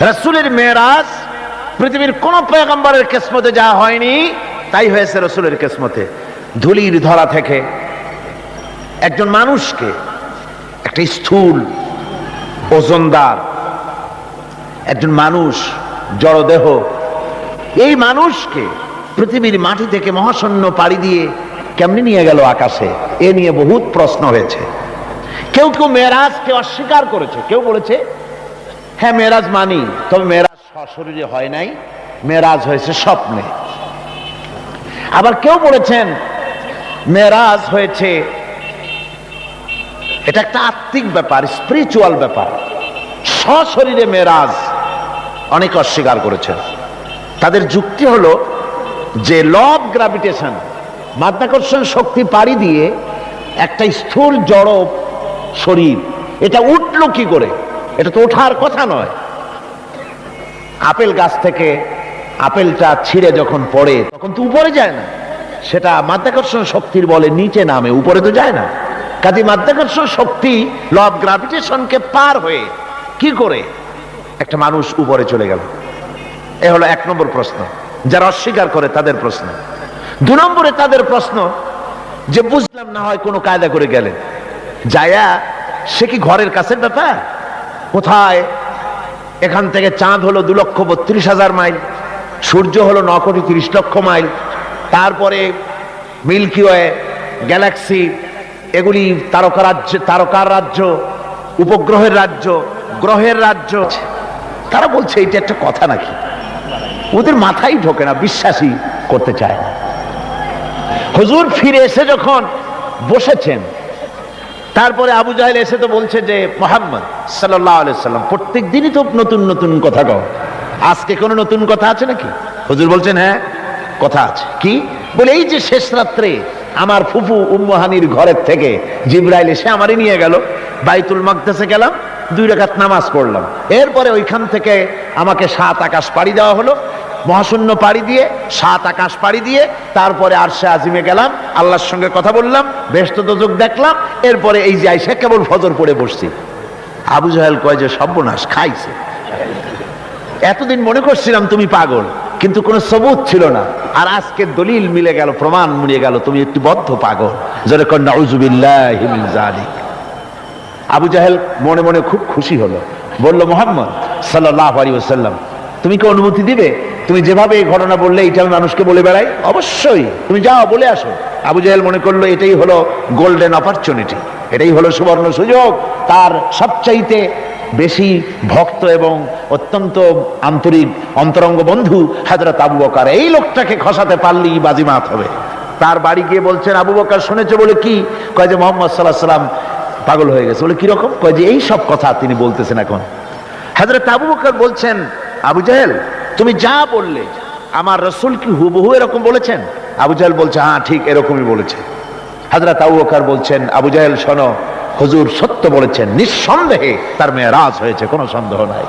রসুলের মেয়েরাজ, পৃথিবীর কোন পয়গম্বরের কেসমতে যা হয়নি, তাই হয়েছে রসুলের কেসমতে। ধুলির ধরা থেকে একজন মানুষকে, একটা স্থূল ওজনদার, একজন মানুষ, জড়দেহ, এই মানুষকে পৃথিবীর মাটি থেকে মহাশূন্য পাড়ি দিয়ে কেমনি নিয়ে গেল আকাশে? এ নিয়ে বহুত প্রশ্ন হয়েছে। কেউ কেউ মেয়েরাজকে অস্বীকার করেছে। কেউ বলেছে হ্যাঁ মেয়েরাজ মানি। তবে মেয়েরাজ সশরীরে হয় নাই, মেয়েরাজ হয়েছে স্বপ্নে। আবার কেউ বলেছেন, মেয়েরাজ হয়েছে, এটা একটা আত্মিক ব্যাপার স্পিরিচুয়াল ব্যাপার। সশরীরে মেয়েরাজ অনেক অস্বীকার করেছেন। তাদের যুক্তি হলো যে ল অফ গ্রাভিটেশন মাধ্যাকর্ষণ শক্তি পাড়ি দিয়ে একটা স্থূল জড় শরীর, এটা উঠল কি করে? এটা তো ওঠার কথা নয়। আপেল গাছ থেকে আপেলটা ছিঁড়ে যখন পড়ে, তখন তো উপরে যায় না। সেটা মাধ্যাকর্ষণ শক্তির বলে নিচে নামে, উপরে তো যায় না। কাজে মাধ্যাকর্ষণ শক্তি ল অফ গ্রাভিটেশনকে পার হয়ে কি করে? একটা মানুষ উপরে চলে গেল। এ হলো এক নম্বর প্রশ্ন। যারা অস্বীকার করে তাদের প্রশ্ন। দু নম্বরে তাদের প্রশ্ন, যে বুঝলাম না হয় কোনো কায়দা করে গেলেন যায়া, সে কি ঘরের কাছের ব্যাপার? কোথায়? এখান থেকে চাঁদ হলো দু লক্ষ বত্রিশ হাজার মাইল, সূর্য হলো ন কোটি তিরিশ লক্ষ মাইল। তারপরে মিল্কি ওয়ে, গ্যালাক্সি, এগুলি তারকা রাজ্য, তারকার রাজ্য, উপগ্রহের রাজ্য, গ্রহের রাজ্য। তারা বলছে, এটা একটা কথা নাকি? ওদের মাথায় ঢোকে না, বিশ্বাসই করতে চায় না। হুজুর ফিরে এসে যখন বসেছেন তারপরে আবু জাহেল এসে তো বলছে যে, মোহাম্মদ সাল্লাহ সাল্লাম প্রত্যেক দিনই তো নতুন নতুন কথা কও। আজকে কোনো নতুন কথা আছে নাকি? হুজুর বলছেন হ্যাঁ কথা আছে। কি? বলে, এই যে শেষ রাত্রে আমার ফুফু উম্মহানির ঘরের থেকে জিব্রাইল এসে আমারই নিয়ে গেল, বাইতুল মাকদাসে গেলাম, দুই রেখাত নামাজ পড়লাম। এরপরে ওইখান থেকে আমাকে সাত আকাশ পাড়ি দেওয়া হলো মহাশূন্য পাড়ি দিয়ে, সাত আকাশ পাড়ি দিয়ে, তারপরে আরশে আজিমে গেলাম, আল্লাহর সঙ্গে কথা বললাম ব্যস্ত দোজক দেখলাম, এরপরে এই যে আইসা কেবল ফজর পড়ে বসছি। আবু জাহেল কয় যে, সর্বনাশ, খাইছে। এতদিন মনে করছিলাম তুমি পাগল, কিন্তু কোনো সবুত ছিল না। আর আজকে দলিল মিলে গেল, প্রমাণ মিলে গেল, তুমি একটি বদ্ধ পাগল। যারা কন্যা আবু জাহেল মনে মনে খুব খুশি হলো। বলল, মোহাম্মদ সাল্লাহ আলী ওসাল্লাম তুমি কি অনুমতি দিবে? তুমি যেভাবে এই ঘটনা বললে, এটা আমি মানুষকে বলে বেড়াই? অবশ্যই। তুমি যাও, বলে আসো। আবু জাহেল মনে করল, এটাই হলো গোল্ডেন অপরচুনিটি এটাই হলো সুবর্ণ সুযোগ। তার সবচাইতে বেশি ভক্ত এবং অত্যন্ত আন্তরিক অন্তরঙ্গ বন্ধু হাজরত আবু বকার। এই লোকটাকে খসাতে পারলেই বাজিমাত হবে। তার বাড়ি গিয়ে বলছেন, আবু বকার শুনেছে বলে কি? কয় যে, মোহাম্মদ সাল্লাহ সাল্লাম পাগল হয়ে গেছে। বলে কীরকম কয় যে, এই সব কথা তিনি বলতেছেন এখন। হাজরত আবু বকার বলছেন, আবু জাহেল তুমি যা বললে, আমার রসুল কি হুবহু এরকম বলেছেন? আবু জাহেল বলছে হ্যাঁ ঠিক এরকমই বলেছে। হাজরত আবু বকর বলছেন, আবু জাহেল, শোনো, হুজুর সত্য বলেছেন, নিঃসন্দেহে তার মেয়ে রাজ হয়েছে, কোনো সন্দেহ নাই।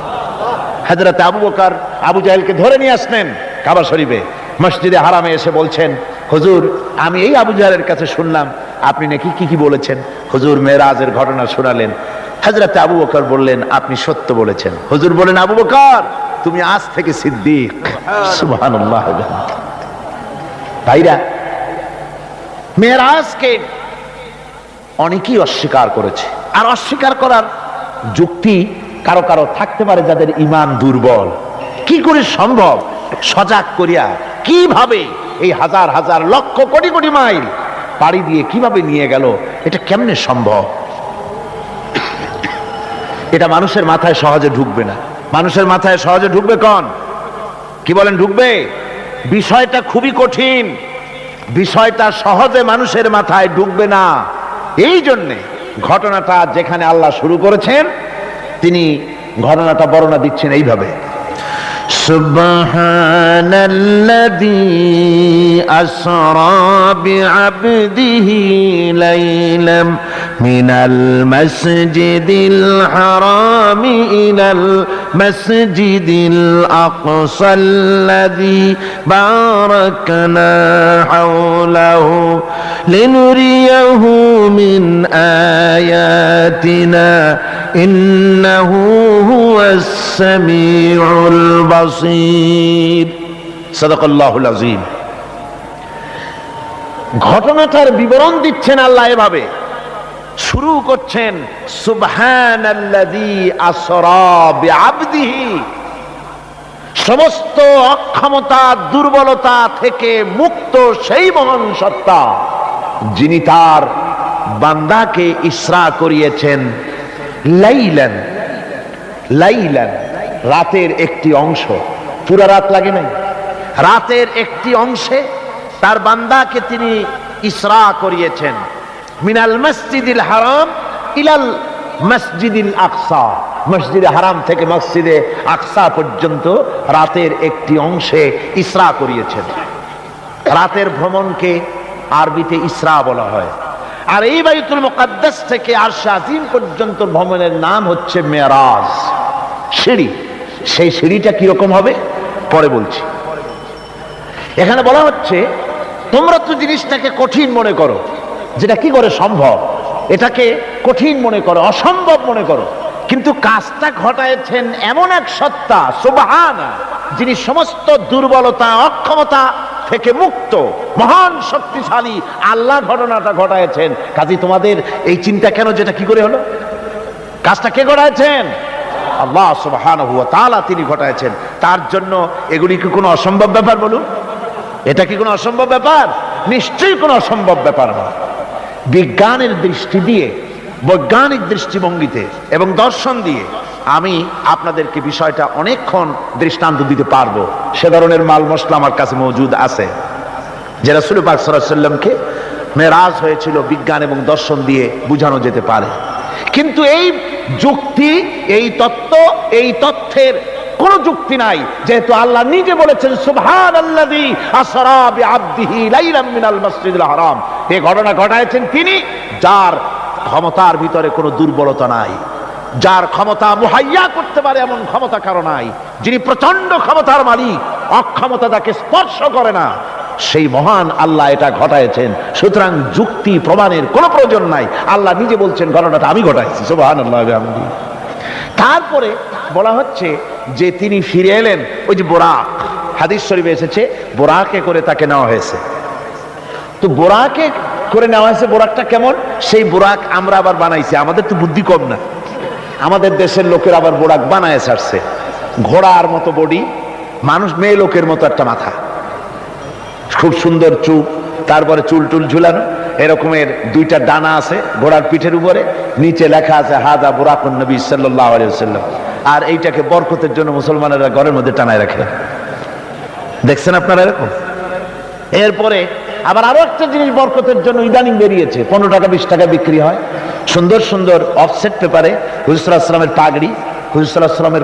হাজরত আবু বকার আবু জাহেলকে ধরে নিয়ে আসলেন কাবা শরীফে। মসজিদে হারামে এসে বলছেন, হুজুর, আমি এই আবু জাহেলের কাছে শুনলাম, আপনি নাকি কি কি বলেছেন? হুজুর মেয়েরাজের ঘটনা শোনালেন। হাজরাতে আবু বকর বললেন, আপনি সত্য বলেছেন। হুজুর বলেন আবু বকর তুমি আজ থেকে সিদ্দিক। সুবহানাল্লাহ। ভাইরা মেয়েরাজকে অনেকেই অস্বীকার করেছে। আর অস্বীকার করার যুক্তি কারও কারও থাকতে পারে যাদের ইমান দুর্বল। কি করে সম্ভব? সজাগ করিয়া কীভাবে এই হাজার হাজার লক্ষ কোটি কোটি মাইল পাড়ি দিয়ে কীভাবে নিয়ে গেল এটা কেমনে সম্ভব? এটা মানুষের মাথায় সহজে ঢুকবে না। মানুষের মাথায় সহজে ঢুকবে কন কি বলেন ঢুকবে বিষয়টা খুবই কঠিন বিষয়টা সহজে মানুষের মাথায় ঢুকবে না এই জন্যে ঘটনাটা যেখানে আল্লাহ শুরু করেছেন তিনি ঘটনাটা বর্ণনা দিচ্ছেন এইভাবে سبحان الذي أسرى بعبده ليلا من المسجد الحرام إلى المسجد الأقصى الذي باركنا حوله لنريه من آياتنا إنه هو السميع البصير সদকাল্লাহুল আজিম ঘটনাটার বিবরণ দিচ্ছেন আল্লাহ এভাবে শুরু করছেন সমস্ত অক্ষমতা, দুর্বলতা থেকে মুক্ত সেই মহান সত্তা, যিনি তার বান্দাকে ইসরা করিয়েছেন লাইলেন লাইলেন, রাতের একটি অংশ। পুরা রাত লাগে নাই? রাতের একটি অংশে তার বান্দাকে তিনি ইসরা করিয়েছেন। মিনাল মসজিদিল হারাম ইলাল মসজিদিল আকসা। মসজিদে হারাম থেকে মসজিদে আকসা পর্যন্ত রাতের একটি অংশে ইসরা করিয়েছেন। রাতের ভ্রমণকে আরবিতে ইসরা বলা হয়। আর এই বাইতুল মুকাদ্দাস থেকে আরশে আজিম পর্যন্ত ভ্রমণের নাম হচ্ছে মেরাজ। সিঁড়ি, সেই সিঁড়িটা কীরকম হবে? পরে বলছি। এখানে বলা হচ্ছে, তোমরা তো জিনিসটাকে কঠিন মনে করো। যেটা কি করে সম্ভব? এটাকে কঠিন মনে করো, অসম্ভব মনে করো। কিন্তু কাজটা ঘটাইছেন এমন এক সত্তা সুবাহান যিনি সমস্ত দুর্বলতা, অক্ষমতা থেকে মুক্ত, মহান শক্তিশালী আল্লাহ ঘটনাটা ঘটাইছেন। কাজী, তোমাদের এই চিন্তা কেন যেটা কি করে হলো? কাজটা কে ঘটাইছেন? আল্লাহ সুবহানাহু ওয়া তালা তিনি ঘটাইছেন। তার জন্য এগুলি কি কোনো অসম্ভব ব্যাপার বলুন? এটা কি কোনো অসম্ভব ব্যাপার? নিশ্চয়ই কোনো অসম্ভব ব্যাপার না বিজ্ঞানের দৃষ্টি দিয়ে, বৈজ্ঞানিক দৃষ্টিভঙ্গিতে এবং দর্শন দিয়ে আমি আপনাদেরকে বিষয়টা অনেকক্ষণ দৃষ্টান্ত দিতে পারব। সে ধরনের মাল মশলা আমার কাছে মজুদ আছে। যে রাসূল পাক সাল্লামকে মেরাজ হয়েছিল বিজ্ঞান এবং দর্শন দিয়ে বোঝানো যেতে পারে। কিন্তু এই যুক্তি, এই তত্ত্ব, এই তথ্যের কোন যুক্তি নাই। যেহেতু আল্লাহ নিজে বলেছেন সুবহান আল্লাযী আসরা বিআবদিহি লাইলাম মিনাল মসজিদিল হারাম। এই ঘটনা ঘটায়ছেন তিনি, যার ক্ষমতার ভিতরে কোনো দুর্বলতা নাই, যার ক্ষমতা মুহাইয়া করতে পারে এমন ক্ষমতা কারও নাই, যিনি প্রচণ্ড ক্ষমতার মালিক, অক্ষমতা তাকে স্পর্শ করে না। সেই মহান আল্লাহ এটা ঘটায়ছেন সুতরাং যুক্তি প্রমাণের কোনো প্রয়োজন নাই। আল্লাহ নিজে বলছেন, ঘটনাটা আমি ঘটাইছি সুবহান আল্লাহ তারপরে বলা হচ্ছে যে তিনি ফিরে এলেন, ওই যে বোরাক, হাদিস শরীফে এসেছে, বোরাকে করে তাকে নেওয়া হয়েছে। তো বোরাকে করে নেওয়া হয়েছে, বোরাকটা কেমন? সেই বোরাক আমরা আবার বানাইছি, আমাদের তো বুদ্ধি কম না। আমাদের দেশের লোকের আবার বোরাক বানায় ছাড়ছে। ঘোড়ার মতো বডি, মানুষ মেয়ে লোকের মতো একটা মাথা। খুব সুন্দর চুপ তারপরে চুল টুল ঝুলানো, এরকমের দুইটা ডানা আছে ঘোড়ার পিঠের উপরে, নিচে লেখা আছে, হাদা বুরাকুন নবী সাল্লাহ আলিয়াল্লাম আর এইটাকে বরকতের জন্য মুসলমানেরা ঘরের মধ্যে টানায় রাখে। দেখছেন আপনারা এরকম? এরপরে আবার আরও একটা জিনিস বরকতের জন্য ইদানিং বেরিয়েছে। পনেরো টাকা, বিশ টাকা বিক্রি হয়। সুন্দর সুন্দর অফসেট পেপারে হুজুর আসলামের পাগড়ি, হুজুর আসলামের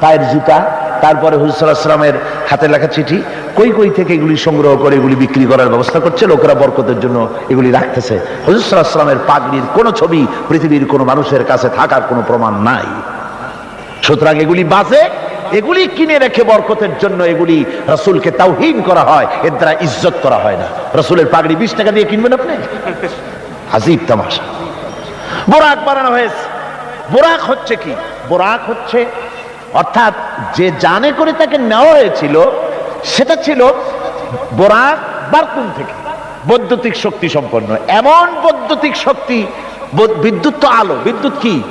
পায়ের জুতা, তারপরে হুজুর আসলামের হাতে লেখা চিঠি। কই কই থেকে এগুলি সংগ্রহ করে, এগুলি বিক্রি করার ব্যবস্থা করছে? লোকেরা বরকতের জন্য এগুলি রাখতেছে। হুজুর আসলামের পাগড়ির কোনো ছবি পৃথিবীর কোনো মানুষের কাছে থাকার কোনো প্রমাণ নাই। সুতরাং এগুলি বাজে। এগুলি কিনে রেখে বরকতের জন্য এগুলি রসুলকে তাওহীন করা হয়। এর দ্বারা ইজ্জত করা হয় না। রসুলের পাগড়ি বিশ টাকা দিয়ে কিনবেন আপনি? আজিব তামাশা। বোরাক বানানো হয়েছে। বোরাক হচ্ছে কি? বোরাক হচ্ছে, অর্থাৎ যে জানে করে তাকে নেওয়া হয়েছিল, সেটা ছিল বোরাক বারকুন থেকে। বৈদ্যুতিক শক্তি সম্পন্ন। এমন বৈদ্যুতিক শক্তি বিদ্যুৎ তো আলো। বিদ্যুৎ কি?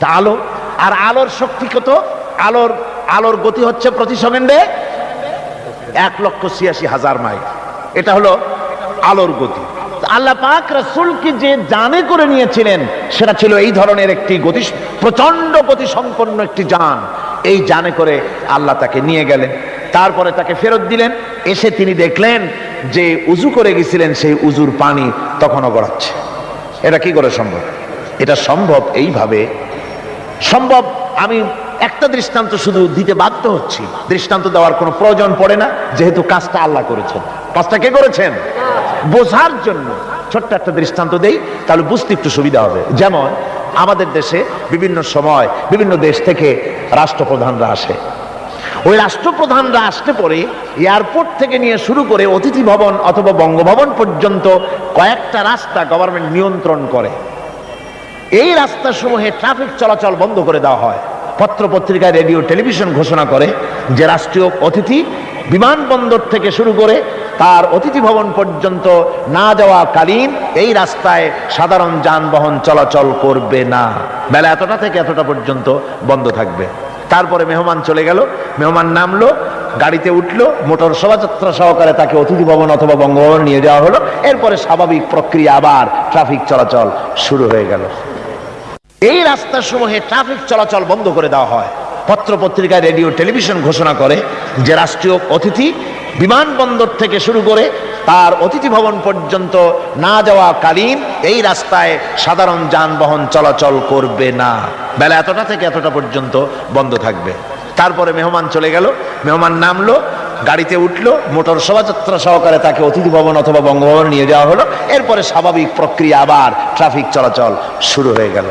তা আলো। আর আলোর শক্তি কত? আলোর আলোর গতি হচ্ছে প্রতি সেকেন্ডে এক লক্ষ ছিয়াশি হাজার মাইল। এটা হলো আলোর গতি। আল্লাহ পাক রসুলকে যে জানে করে নিয়েছিলেন, সেটা ছিল এই ধরনের একটি গতি প্রচণ্ড গতি সম্পন্ন একটি যান। এই জানে করে আল্লাহ তাকে নিয়ে গেলেন। তারপরে তাকে ফেরত দিলেন। এসে তিনি দেখলেন যে উজু করে গেছিলেন, সেই উজুর পানি তখনও গড়াচ্ছে। এটা কি করে সম্ভব? এটা সম্ভব এইভাবে। সম্ভব আমি একটা দৃষ্টান্ত শুধু দিতে বাধ্য হচ্ছি। দৃষ্টান্ত দেওয়ার কোনো প্রয়োজন পড়ে না, যেহেতু কাজটা আল্লাহ করেছেন। কাজটা কে করেছেন? বোঝার জন্য ছোট্ট একটা দৃষ্টান্ত দেই, তাহলে বুঝতে একটু সুবিধা হবে। যেমন, আমাদের দেশে বিভিন্ন সময় বিভিন্ন দেশ থেকে রাষ্ট্রপ্রধানরা আসে। ওই রাষ্ট্রপ্রধানরা আসতে পরে এয়ারপোর্ট থেকে নিয়ে শুরু করে অতিথি ভবন অথবা বঙ্গভবন পর্যন্ত কয়েকটা রাস্তা গভর্নমেন্ট নিয়ন্ত্রণ করে। এই রাস্তাসমূহে ট্রাফিক চলাচল বন্ধ করে দেওয়া হয়। পত্র পত্রিকায় রেডিও, টেলিভিশন ঘোষণা করে যে রাষ্ট্রীয় অতিথি বিমানবন্দর থেকে শুরু করে তার অতিথি ভবন পর্যন্ত না যাওয়া কালীন এই রাস্তায় সাধারণ যানবাহন চলাচল করবে না। বেলা এতটা থেকে এতটা পর্যন্ত বন্ধ থাকবে। তারপরে মেহমান চলে গেল, মেহমান নামলো, গাড়িতে উঠল, মোটর শোভাযাত্রা সহকারে তাকে অতিথি ভবন অথবা বঙ্গভবন নিয়ে যাওয়া হলো। এরপরে স্বাভাবিক প্রক্রিয়া আবার ট্রাফিক চলাচল শুরু হয়ে গেল। এই রাস্তাসমূহে ট্রাফিক চলাচল বন্ধ করে দেওয়া হয়। পত্র পত্রিকায় রেডিও, টেলিভিশন ঘোষণা করে যে রাষ্ট্রীয় অতিথি বিমানবন্দর থেকে শুরু করে তার অতিথি ভবন পর্যন্ত না যাওয়া কালীন এই রাস্তায় সাধারণ যানবাহন চলাচল করবে না। বেলা এতটা থেকে এতটা পর্যন্ত বন্ধ থাকবে। তারপরে মেহমান চলে গেল, মেহমান নামলো, গাড়িতে উঠল, মোটর শোভাযাত্রা সহকারে তাকে অতিথি ভবন অথবা বঙ্গভবন নিয়ে যাওয়া হলো। এরপরে স্বাভাবিক প্রক্রিয়া আবার ট্রাফিক চলাচল শুরু হয়ে গেল।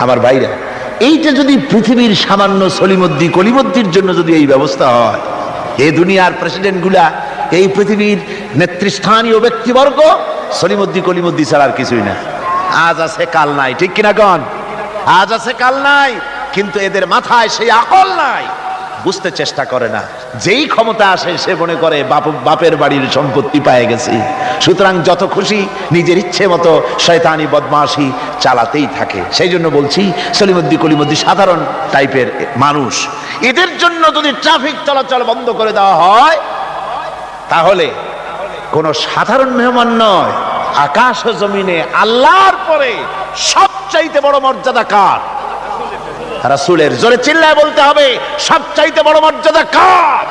আমার ভাইরা এইটা যদি পৃথিবীর সামান্য সলিমদ্দি কলিমদ্দির জন্য যদি এই ব্যবস্থা হয়, এ দুনিয়ার প্রেসিডেন্টগুলা, এই পৃথিবীর নেতৃস্থানীয় ব্যক্তিবর্গ, সলিমদ্দি কলিমদ্দি ছাড়া আর কিছুই না। আজ আছে, কাল নাই। ঠিক কিনা গণ আজ আছে, কাল নাই। কিন্তু এদের মাথায় সেই আকল নাই। বুঝতে চেষ্টা করে না। যেই ক্ষমতা আসে, সে মনে করে বাপ, বাপের বাড়ির সম্পত্তি পায়ে গেছি। সুতরাং যত খুশি নিজের ইচ্ছে মতো শয়তানি বদমাশি চালাতেই থাকে। সেই জন্য বলছি সলিমদ্দি কলিমদ্দি সাধারণ টাইপের মানুষ। এদের জন্য যদি ট্রাফিক চলাচল বন্ধ করে দেওয়া হয়, তাহলে কোন সাধারণ মেহমান নয়, আকাশ জমিনে আল্লাহর পরে সবচাইতে বড় মর্যাদা কার? রাসূলের জোরে চিল্লায় বলতে হবে, সবচাইতে বড় মর্যাদা কার?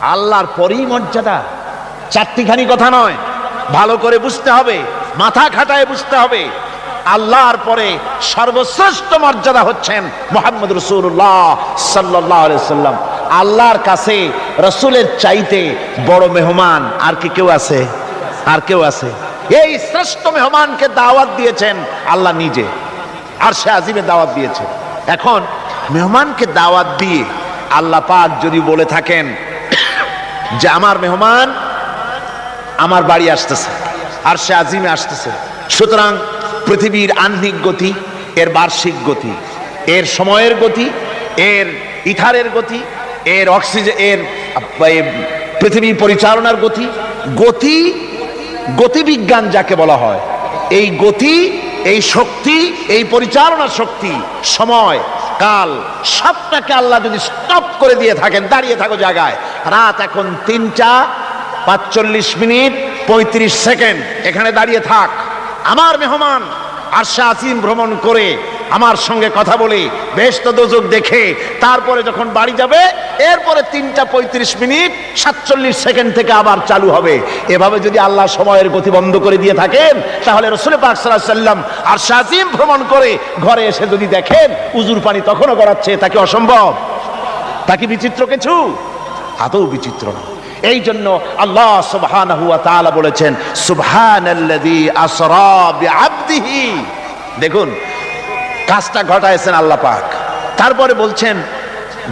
আল্লাহর পরেই মর্যাদা। চারটিখানি কথা নয়, ভালো করে বুঝতে হবে, মাথা খাটায় বুঝতে হবে। আল্লাহর পরে সর্বশ্রেষ্ঠ মর্যাদা হচ্ছেন মোহাম্মদ রসুল্লাহ সাল্লাহ সাল্লাম। আল্লাহর কাছে রসুলের চাইতে বড় মেহমান আর কি কেউ আছে? আর কেউ আছে? এই শ্রেষ্ঠ মেহমানকে দাওয়াত দিয়েছেন আল্লাহ নিজে। আর সে আজিমে দাওয়াত দিয়েছে। এখন মেহমানকে দাওয়াত দিয়ে আল্লাহ পাক যদি বলে থাকেন যে আমার মেহমান আমার বাড়ি আসতেছে আর সে আজিমে আসতেছে, সুতরাং পৃথিবীর আহ্নিক গতি, এর বার্ষিক গতি, এর সময়ের গতি, এর ইথারের গতি, এর অক্সিজেন এর পৃথিবী পরিচালনার গতি গতি, গতিবিজ্ঞান যাকে বলা হয়, এই গতি, এই শক্তি এই পরিচালনা শক্তি, সময়, কাল, সবটাকে আল্লাহ যদি স্টপ করে দিয়ে থাকেন, দাঁড়িয়ে থাকো জায়গায়। রাত এখন তিনটা পাঁচচল্লিশ মিনিট পঁয়ত্রিশ সেকেন্ড। এখানে দাঁড়িয়ে থাক। আমার মেহমান আরশা আসিম ভ্রমণ করে আমার সঙ্গে কথা বলে। বেশ তো দোজক দেখে, তারপরে যখন বাড়ি যাবে, এরপরে তিনটা পঁয়ত্রিশ মিনিট, সাতচল্লিশ সেকেন্ড থেকে আবার চালু হবে। এভাবে যদি আল্লাহ সময়ের গতি বন্ধ করে দিয়ে থাকেন, তাহলে রসুল পাক সাল্লাম আর সাজিম ভ্রমণ করে ঘরে এসে যদি দেখেন, উজুর পানি তখনও গড়াচ্ছে তাকে অসম্ভব? তাকে বিচিত্র কিছু? আদৌ বিচিত্র না। এই জন্য আল্লাহ তাআলা বলেছেন, সুবহানাল্লাযী আসরা বিআবদিহি। দেখুন কাজটা ঘটায়ছেন আল্লাহ পাক। তারপরে বলছেন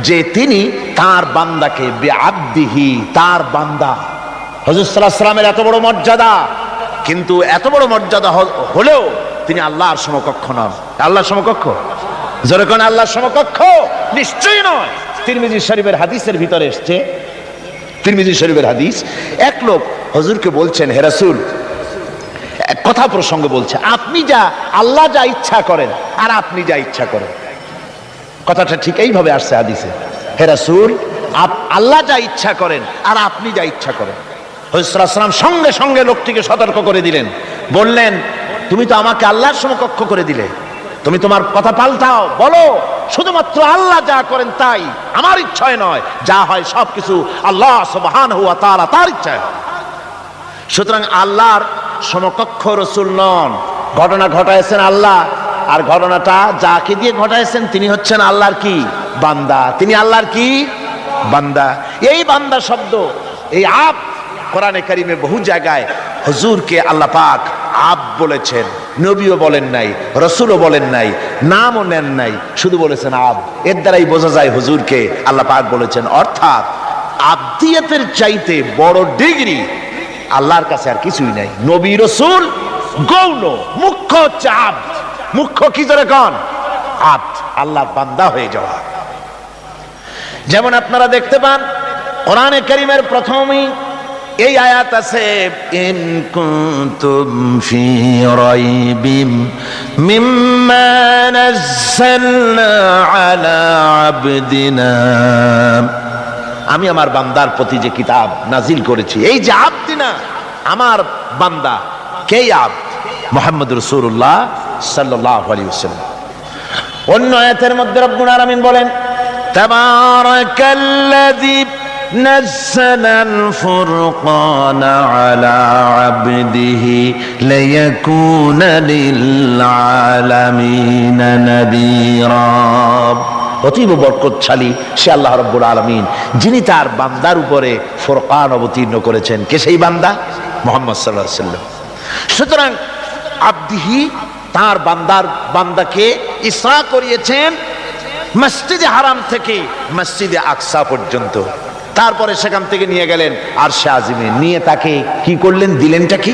যে তিনি তার বান্দাকে বিআবদিহি, তার বান্দা। সাল্লাল্লাহু এত বড় মর্যাদা, কিন্তু এত বড় মর্যাদা হলেও তিনি আল্লাহর সমকক্ষ নন। আল্লাহর সমকক্ষ? জোরে কোন, আল্লাহর সমকক্ষ? নিশ্চয়ই নয়। তিরমিজি শরীফের হাদিসের ভিতরে এসছে। তিরমিজি শরীফের হাদিস, এক লোক হজুরকে বলছেন, হে রাসূল এক কথা প্রসঙ্গে বলছে, আপনি যা, আল্লাহ যা ইচ্ছা করেন, আর আপনি যা ইচ্ছা করেন। কথাটা ঠিক এইভাবে আসছে হাদিসে। হে রাসূল, আপ আল্লাহ যা ইচ্ছা করেন, আর আপনি যা ইচ্ছা করেন। হজরাম সঙ্গে সঙ্গে লোকটিকে সতর্ক করে দিলেন। বললেন, তুমি তো আমাকে আল্লাহর সমকক্ষ করে দিলে। তুমি তোমার কথা পাল্টাও, বলো, শুধুমাত্র আল্লাহ যা করেন তাই। আমার ইচ্ছায় নয়, যা হয় সবকিছু আল্লাহ সুবহানাহু ওয়া তাআলা তার ইচ্ছায় সুতরাং আল্লাহর সমকক্ষ রসুল নন। ঘটনা ঘটাইছেন আল্লাহ, আর ঘটনাটা যাকে দিয়ে ঘটাইছেন তিনি হচ্ছেন আল্লাহর কি? বান্দা। তিনি আল্লাহর কি? বান্দা। এই বান্দা শব্দ, এই আপ কোরআনে কারিমে বহু জায়গায় হুজুরকে আল্লাহ পাক আব বলেছেন। নবীও বলেন নাই, রসুলও বলেন নাই, নামও নেন নাই, শুধু বলেছেন আব এর দ্বারাই বোঝা যায় হুজুরকে আল্লাহ পাক বলেছেন। অর্থাৎ আব্দিয়াতের চাইতে বড় ডিগ্রি আল্লাহর কাছে আর কিছুই নাই। নবী রসুল গৌণ, মুখ্য হচ্ছে আব্দ। মুখ্য কি ধরে কন? আব্দ, আল্লাহর বান্দা হয়ে যাওয়া। যেমন আপনারা দেখতে পান, কোরআনে করিমের প্রথমই এই আয়াত আছে, ইন কুনতুম ফি রাইবিম মিম্মা নাযালনা আলা আবদিনা। আমি আমার বান্দার প্রতি যে কিতাব নাজিল করেছি, এই যে না আমার বান্দা কে আব মোহাম্মদ রসুল্লাহ সাল্লাহ আলী ওসাল্লাম অন্য আয়াতের মধ্যে রব্বুল আলামিন বলেন تبارك الذي نزل الفرقان على عبده ليكون للعالمين نذيرا অতীব বরকতশালী সে আল্লাহ রব্বুল আলমিন, যিনি তার বান্দার উপরে ফোরকান অবতীর্ণ করেছেন। কে সেই বান্দা? মোহাম্মদ সাল্লাহ সাল্লাম সুতরাং আব্দিহি তার বান্দার বান্দাকে ইসরা করিয়েছেন মসজিদে হারাম থেকে মসজিদে আকসা পর্যন্ত। তারপরে সেখান থেকে নিয়ে গেলেন আর সে আজিমে। নিয়ে তাকে কি করলেন? দিলেনটা কি?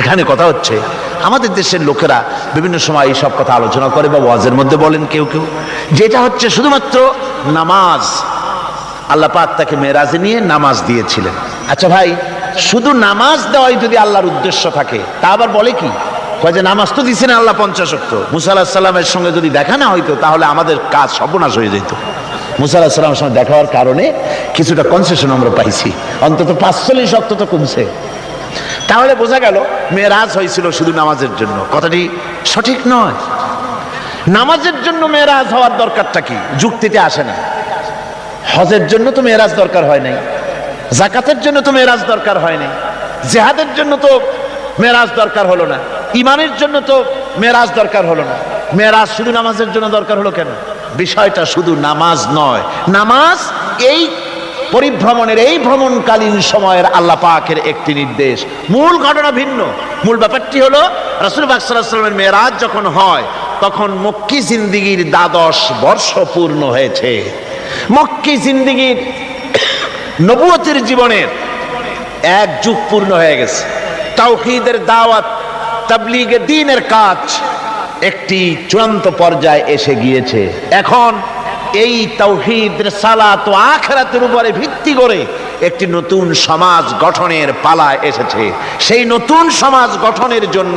এখানে কথা হচ্ছে আমাদের দেশের লোকেরা বিভিন্ন সময় এইসব কথা আলোচনা করে বা ওয়াজের মধ্যে বলেন কেউ কেউ। যেটা হচ্ছে শুধুমাত্র নামাজ। আল্লাহ পাক তাকে মেরাজে নিয়ে নামাজ দিয়েছিলেন। আচ্ছা ভাই, শুধু নামাজ দেওয়াই যদি আল্লাহর উদ্দেশ্য থাকে, তা আবার বলে কি? যে নামাজ তো দিচ্ছেন আল্লাহ পঞ্চাশক্ত। মুসা আল্লাহ সাল্লামের সঙ্গে যদি দেখা না হইতো, তাহলে আমাদের কাজ সর্বনাশ হয়ে যেত। মুসা আল্লাহ সাল্লামের সঙ্গে দেখা হওয়ার কারণে কিছুটা কনসেশন আমরা পাইছি। অন্তত পাঁচচল্লিশ অক্ত তো কমছে। তাহলে বোঝা গেল মেয়েরাজ হয়েছিল শুধু নামাজের জন্য। কথাটি সঠিক নয়। নামাজের জন্য মেয়েরাজ হওয়ার দরকারটা কি? যুক্তিতে আসে না। হজের জন্য তো মেয়েরাজ দরকার হয় নাই। জাকাতের জন্য তো মেয়েরাজ দরকার হয় নাই। জেহাদের জন্য তো মেয়েরাজ দরকার হলো না। ইমানের জন্য তো মেয়েরাজ দরকার হলো না। মেয়েরাজ শুধু নামাজের জন্য দরকার হলো কেন? বিষয়টা শুধু নামাজ নয়। নামাজ এই পরিভ্রমণের এই ভ্রমণকালীন সময়ের আল্লাহ পাকের একটি নির্দেশ। মূল ঘটনা ভিন্ন। মূল ব্যাপারটি হলো রাসুল বাকসাল্লামের মেয়েরাজ যখন হয়, তখন মক্কি জিন্দিগির দ্বাদশ বর্ষ পূর্ণ হয়েছে। মক্কি জিন্দিগির নবুয়তের জীবনের এক যুগ পূর্ণ হয়ে গেছে। তাওহীদের দাওয়াত, তাবলিগের দিনের কাজ একটি চূড়ান্ত পর্যায়ে এসে গিয়েছে। এখন এই তৌহিদ সালাত ও আখেরাতের উপরে ভিত্তি করে একটি নতুন সমাজ গঠনের পালা এসেছে। সেই নতুন সমাজ গঠনের জন্য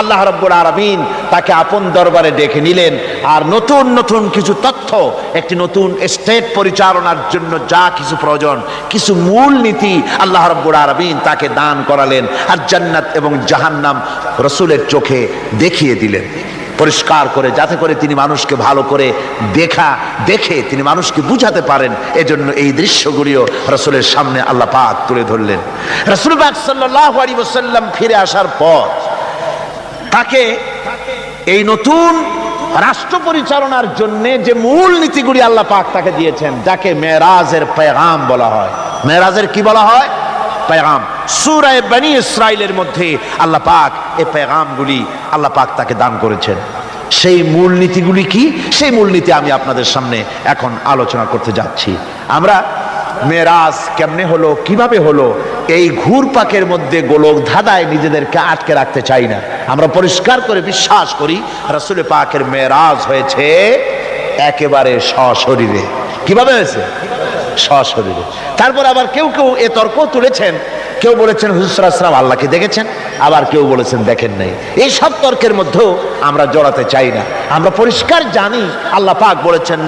আল্লাহ রব্বুল আরামিন তাকে আপন দরবারে ডেকে নিলেন আর নতুন নতুন কিছু তথ্য, একটি নতুন স্টেট পরিচালনার জন্য যা কিছু প্রয়োজন, কিছু মূল নীতি আল্লাহ রব্বুল আরামিন তাকে দান করালেন আর জান্নাত এবং জাহান্নাম রসুলের চোখে দেখিয়ে দিলেন। পরিষ্কার করে, যাতে করে তিনি মানুষকে ভালো করে দেখা, দেখে তিনি মানুষকে বুঝাতে পারেন। এজন্য এই দৃশ্যগুলিও রসুলের সামনে আল্লাহ পাক তুলে ধরলেন। রসুল পাক সাল্লাহ ওসাল্লাম ফিরে আসার পর তাকে এই নতুন রাষ্ট্র পরিচালনার জন্য যে মূল নীতিগুলি আল্লাহ পাক তাকে দিয়েছেন, যাকে মেরাজের পেগাম বলা হয়। মেরাজের কি বলা হয়? পেগাম। সুরায় বানি ইসরাইলের মধ্যে আল্লাহ পাক এই পেগামগুলি আল্লাহ পাক তাকে দান করেছেন। সেই মূলনীতিগুলি কি? সেই মূলনীতি আমি আপনাদের সামনে এখন আলোচনা করতে যাচ্ছি। আমরা মেরাজ কেমনে হলো, কীভাবে হলো? এই ঘুরপাকের মধ্যে গোলক ধাঁধায় নিজেদেরকে আটকে রাখতে চাই না। আমরা পরিষ্কার করে বিশ্বাস করি, রাসুল পাকের মেরাজ হয়েছে একেবারে সশরীরে। কীভাবে হয়েছে? সশরীরে। তারপর আবার কেউ কেউ এ তর্ক তুলেছেন কেউ বলেছেন হুজুরাম আল্লাহকে দেখেছেন? আবার কেউ বলেছেন, দেখেন নাই। এই সব তর্কের মধ্যেও আমরা জড়াতে চাই না। আমরা পরিষ্কার জানি, আল্লাহ পাক বলেছেন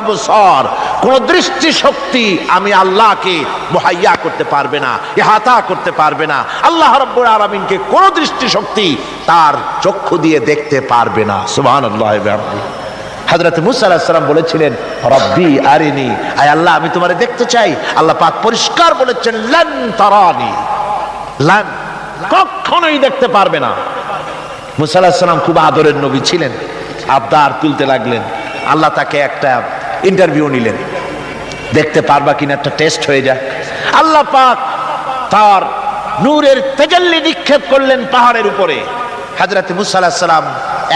আবসার। কোন দৃষ্টি শক্তি আমি আল্লাহকে মুহাইয়া করতে পারবে না, ইহাতা করতে পারবে না। আল্লাহ রব্বুল আলামিনকে কোন দৃষ্টি শক্তি তার চক্ষু দিয়ে দেখতে পারবে না। সুবহানাল্লাহ হজরত মুসা আলাহিসাল্লাম বলেছিলেন, রব্বি আরিনি। আয় আল্লাহ, আমি তোমারে দেখতে চাই। আল্লাহ পাক পরিষ্কার বলেছেন, লান তারানি। লান কখনোই দেখতে পারবে না। মুসা খুব আদরের নবী ছিলেন। আবদার তুলতে লাগলেন। আল্লাহ তাকে একটা ইন্টারভিউ নিলেন। দেখতে পারবা কিনা একটা টেস্ট হয়ে যায় আল্লাহ পাক তার নূরের তেজাল্লি নিক্ষেপ করলেন পাহাড়ের উপরে। হাজরত মুসাল্লাম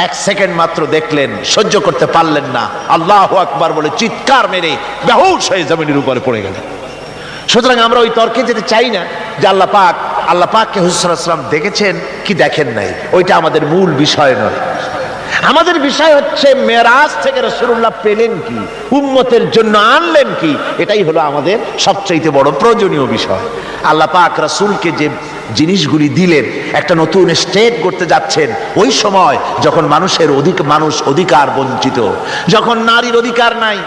এক সেকেন্ড মাত্র দেখলেন, সহ্য করতে পারলেন না। আল্লাহ আকবার বলে চিৎকার মেরে বেহুশ হয়ে জমিনের উপরে পড়ে গেলেন সুতরাং আমরা ওই তর্কে যেতে চাই না যে আল্লাহ পাক, আল্লাহ পাককে হুসরাম দেখেছেন কি দেখেন নাই। ওইটা আমাদের মূল বিষয় নয়। আমাদের বিষয় হচ্ছে মেরাজ থেকে রসুল্লাহ পেলেন কি? উম্মতের জন্য আনলেন কি? এটাই হলো আমাদের সবচাইতে বড় প্রয়োজনীয় বিষয়। আল্লাহ পাক রসুলকে যে জিনিসগুলি দিলেন, একটা নতুন স্টেট করতে যাচ্ছেন, ওই সময় যখন মানুষের অধিক, মানুষ অধিকার বঞ্চিত, যখন নারীর অধিকার নাই,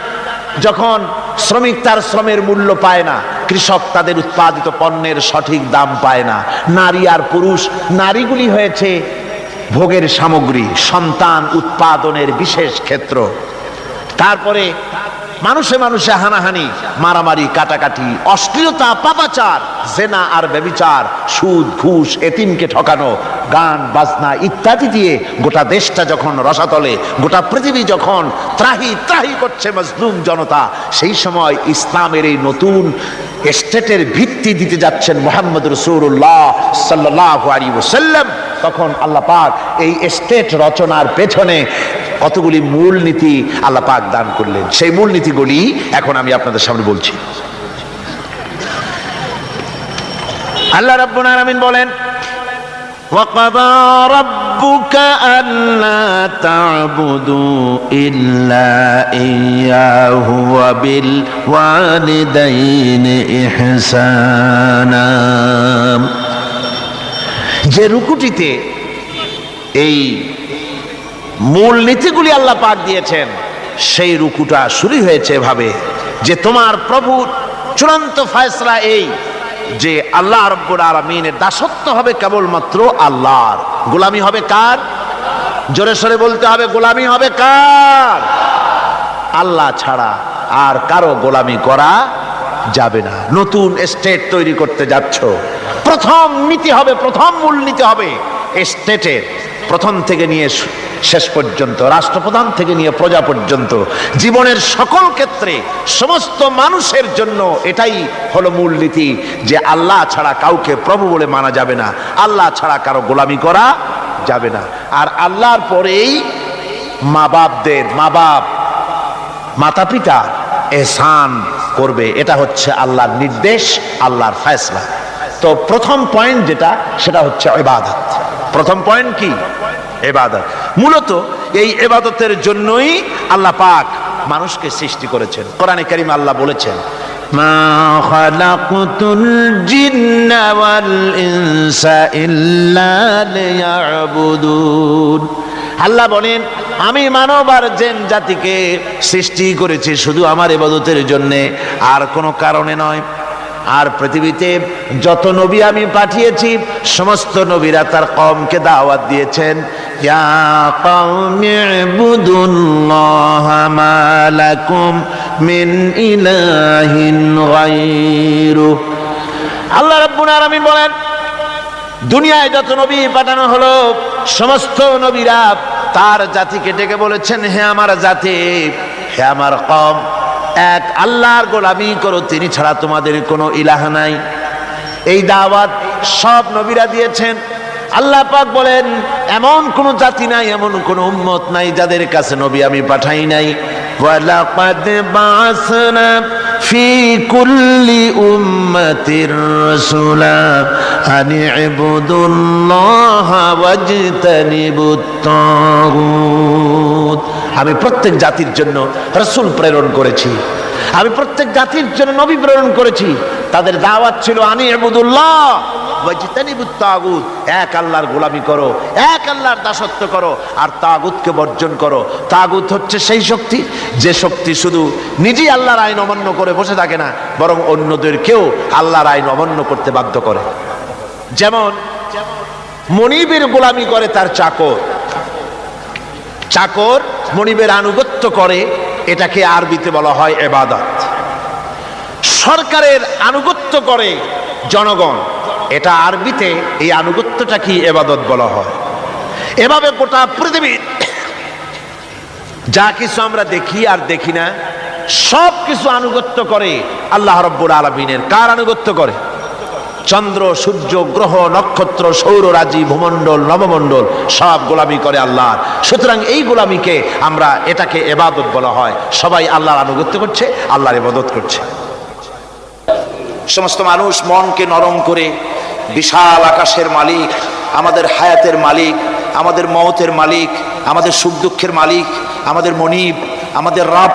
যখন শ্রমিক তার শ্রমের মূল্য পায় না, কৃষক তাদের উৎপাদিত পণ্যের সঠিক দাম পায় না, নারী আর পুরুষ, নারীগুলি হয়েছে ভোগের সামগ্রী, সন্তান উৎপাদনের বিশেষ ক্ষেত্র। তারপরে মানুষে মানুষে হানাহানি, মারামারি, কাটাকাটি, অশ্লীলতা, পাপাচার, জেনা আর ব্যবিচার, সুদ, ঘুষ, এতিমকে ঠকানো, গান, বাজনা ইত্যাদি দিয়ে গোটা দেশটা যখন রসাতলে, গোটা পৃথিবী যখন ত্রাহি ত্রাহি করছে মজলুম জনতা, সেই সময় ইসলামের এই নতুন স্টেটের ভিত্তি দিতে যাচ্ছেন মোহাম্মদ রসুল্লাহ সাল্লাহ আলী ওসাল্লাম তখন আল্লাহ পাক এই স্টেট রচনার পেছনে কতগুলি মূল নীতি আল্লাহ পাক দান করলেন সেই মূল নীতিগুলি এখন আমি আপনাদের সামনে বলছি আল্লাহ রাব্বুল আলামিন বলেন وقضى ربك ألا تعبدوا إلا إياه وبالوالدين إحسانا যে রুকুটিতে এই মূল নীতিগুলি আল্লাহ পাক দিয়েছেন, সেই রুকুটা শুরু হয়েছে এভাবে যে তোমার প্রভু চূড়ান্ত ফয়সলা এই যে আল্লাহ রব্বুল আলমিনের দাসত্ব হবে কেবলমাত্র আল্লাহর। গোলামি হবে কার? জোরে সরে বলতে হবে, গোলামি হবে কার? আল্লাহ ছাড়া আর কারও গোলামি করা যাবে না। নতুন স্টেট তৈরি করতে যাচ্ছ। প্রথম নীতি হবে, প্রথম মূল নীতি হবে স্টেটের প্রথম থেকে নিয়ে শেষ পর্যন্ত, রাষ্ট্রপ্রধান থেকে নিয়ে প্রজা পর্যন্ত, জীবনের সকল ক্ষেত্রে সমস্ত মানুষের জন্য এটাই হলো মূল নীতি যে আল্লাহ ছাড়া কাউকে প্রভু বলে মানা যাবে না, আল্লাহ ছাড়া কারও গোলামি করা যাবে না। আর আল্লাহর পরেই মা বাপদের মা বাপ মাতা পিতা এহসান করবে, এটা হচ্ছে আল্লাহর নির্দেশ, আল্লাহর ফয়সলা। তো প্রথম পয়েন্ট যেটা, সেটা হচ্ছে এবাদত প্রথম পয়েন্ট কি? এবাদত মূলত এই এবাদতের জন্যই আল্লাহ পাক মানুষকে সৃষ্টি করেছেন। কোরআনে কারিম আল্লাহ বলেছেন আল্লাহ বলেন, আমি মানব আর জেন জাতিকে সৃষ্টি করেছি শুধু আমার এবাদতের জন্যে, আর কোনো কারণে নয়। আর পৃথিবীতে যত নবী আমি পাঠিয়েছি, সমস্ত নবীরা তার কমকে দাওয়াত দিয়েছেন আল্লাহ রব্বুল আমি বলেন, দুনিয়ায় যত নবী পাঠানো হলো, সমস্ত নবীরা তার জাতিকে ডেকে বলেছেন, হে আমার জাতি, হে আমার কম এক আল্লাহর গোলামি করো, তিনি ছাড়া তোমাদের কোনো ইলাহ নাই। এই দাওয়াত সব নবীরা দিয়েছেন। আল্লাহ পাক বলেন, এমন কোন জাতি নাই, এমন কোন উম্মত নাই যাদের কাছে নবী আমি পাঠাই নাই। ফি কুল্লি উম্মাতির রাসূলা আন ইবুদুল্লাহ ওয়াজতানিবুত তাগুত। আমি প্রত্যেক জাতির জন্য রসুল প্রেরণ করেছি। আমি প্রত্যেক জাতির জন্য নবী প্রেরণ করেছি। তাদের দাওয়াত ছিল, আনি আবুদুল্লাহ এক আল্লাহর গোলামি করো, এক আল্লাহর দাসত্ব করো, আর তাগুতকে বর্জন করো। তাগুত হচ্ছে সেই শক্তি, যে শক্তি শুধু নিজেই আল্লাহর আইন অমান্য করে বসে থাকে না, বরং অন্যদেরকেও আল্লাহর আইন অমান্য করতে বাধ্য করে। যেমন, মনিবের গোলামি করে তার চাকর চাকর মনিবের আনুগত্য করে, এটাকে আরবিতে বলা হয় এবাদত। সরকারের আনুগত্য করে জনগণ, এটা আরবিতে এই আনুগত্যটা কি এবাদত বলা হয়? এভাবে গোটা পৃথিবীর যা কিছু আমরা দেখি আর দেখি না সব কিছু আনুগত্য করে আল্লাহ রব্বুর আলমিনের। কার আনুগত্য করে? চন্দ্র, সূর্য, গ্রহ, নক্ষত্র সৌররাজি ভূমণ্ডল, নবমণ্ডল, সব গোলামি করে আল্লাহ সুতরাং এই গোলামিকে আমরা এটাকে এবাদত বলা হয়। সবাই আল্লাহর আনুগত্য করছে, আল্লাহর ইবাদত করছে। সমস্ত মানুষ মনকে নরম করে, বিশাল আকাশের মালিক, আমাদের হায়াতের মালিক, আমাদের মওতের মালিক, আমাদের সুখ দুঃখের মালিক, আমাদের মনিব, আমাদের রব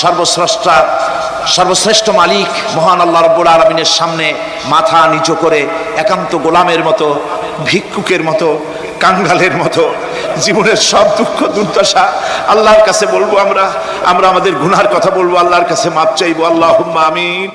সর্বশ্রেষ্ঠা সর্বশ্রেষ্ঠ মালিক মহান আল্লাহ রব্বুল আলমিনের সামনে মাথা নিচু করে একান্ত গোলামের মতো, ভিক্ষুকের মতো, কাঙ্গালের মতো, জীবনের সব দুঃখ দুর্দশা আল্লাহর কাছে বলব আমরা আমরা আমাদের গুনার কথা বলব, আল্লাহর কাছে মাপ চাইব আল্লাহ আমিন।